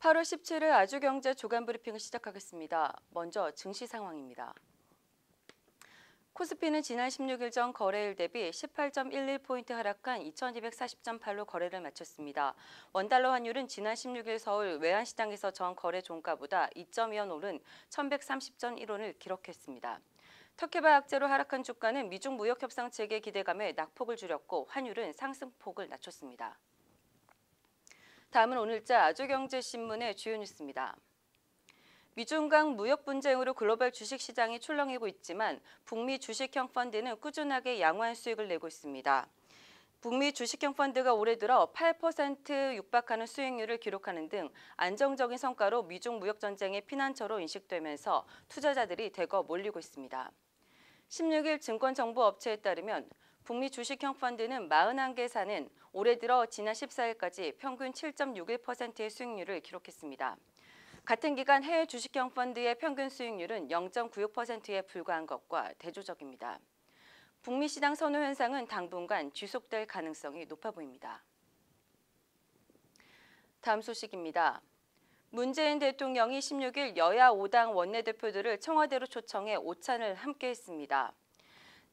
8월 17일 아주경제 조간 브리핑을 시작하겠습니다. 먼저 증시 상황입니다. 코스피는 지난 16일 전 거래일 대비 18.11포인트 하락한 2240.8로 거래를 마쳤습니다. 원달러 환율은 지난 16일 서울 외환시장에서 전 거래 종가보다 2.2원 오른 1130.1원을 기록했습니다. 터키바 약재로 하락한 주가는 미중 무역 협상 체계 기대감에 낙폭을 줄였고 환율은 상승폭을 낮췄습니다. 다음은 오늘자 아주경제신문의 주요 뉴스입니다. 미중 간 무역 분쟁으로 글로벌 주식 시장이 출렁이고 있지만 북미 주식형 펀드는 꾸준하게 양호한 수익을 내고 있습니다. 북미 주식형 펀드가 올해 들어 8% 육박하는 수익률을 기록하는 등 안정적인 성과로 미중 무역 전쟁의 피난처로 인식되면서 투자자들이 대거 몰리고 있습니다. 16일 증권정보업체에 따르면 북미 주식형 펀드는 41개 사는 올해 들어 지난 14일까지 평균 7.61%의 수익률을 기록했습니다. 같은 기간 해외 주식형 펀드의 평균 수익률은 0.96%에 불과한 것과 대조적입니다. 북미 시장 선호 현상은 당분간 지속될 가능성이 높아 보입니다. 다음 소식입니다. 문재인 대통령이 16일 여야 5당 원내대표들을 청와대로 초청해 오찬을 함께 했습니다.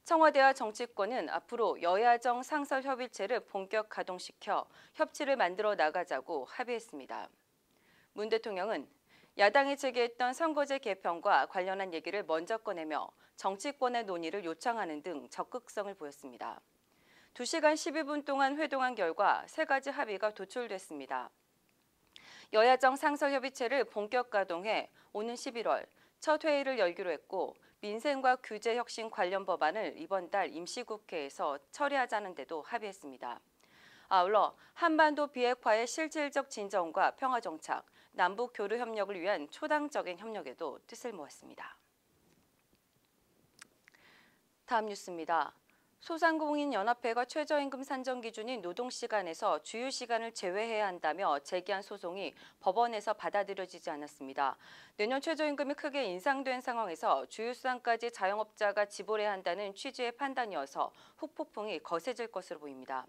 청와대와 정치권은 앞으로 여야정 상설협의체를 본격 가동시켜 협치를 만들어 나가자고 합의했습니다. 문 대통령은 야당이 제기했던 선거제 개편과 관련한 얘기를 먼저 꺼내며 정치권의 논의를 요청하는 등 적극성을 보였습니다. 2시간 12분 동안 회동한 결과 세 가지 합의가 도출됐습니다. 여야정 상설협의체를 본격 가동해 오는 11월 첫 회의를 열기로 했고 민생과 규제 혁신 관련 법안을 이번 달 임시국회에서 처리하자는 데도 합의했습니다. 아울러 한반도 비핵화의 실질적 진정과 평화 정착, 남북 교류 협력을 위한 초당적인 협력에도 뜻을 모았습니다. 다음 뉴스입니다. 소상공인연합회가 최저임금 산정 기준인 노동시간에서 주휴시간을 제외해야 한다며 제기한 소송이 법원에서 받아들여지지 않았습니다. 내년 최저임금이 크게 인상된 상황에서 주휴수당까지 자영업자가 지불해야 한다는 취지의 판단이어서 후폭풍이 거세질 것으로 보입니다.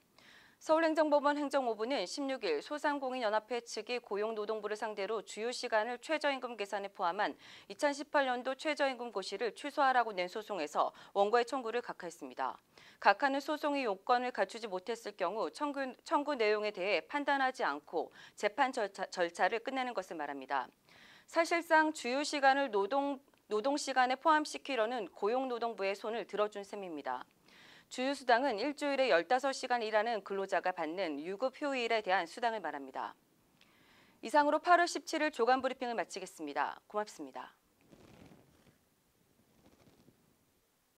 서울행정법원 행정오부는 16일 소상공인연합회 측이 고용노동부를 상대로 주휴시간을 최저임금 계산에 포함한 2018년도 최저임금 고시를 취소하라고 낸 소송에서 원고의 청구를 각하했습니다. 각하는 소송의 요건을 갖추지 못했을 경우 청구, 청구 내용에 대해 판단하지 않고 재판 절차, 절차를 끝내는 것을 말합니다. 사실상 주휴시간을 노동, 노동 시간에 포함시키려는 고용노동부의 손을 들어준 셈입니다. 주휴수당은 일주일에 15시간 일하는 근로자가 받는 유급 휴일에 대한 수당을 말합니다. 이상으로 8월 17일 조간 브리핑을 마치겠습니다. 고맙습니다.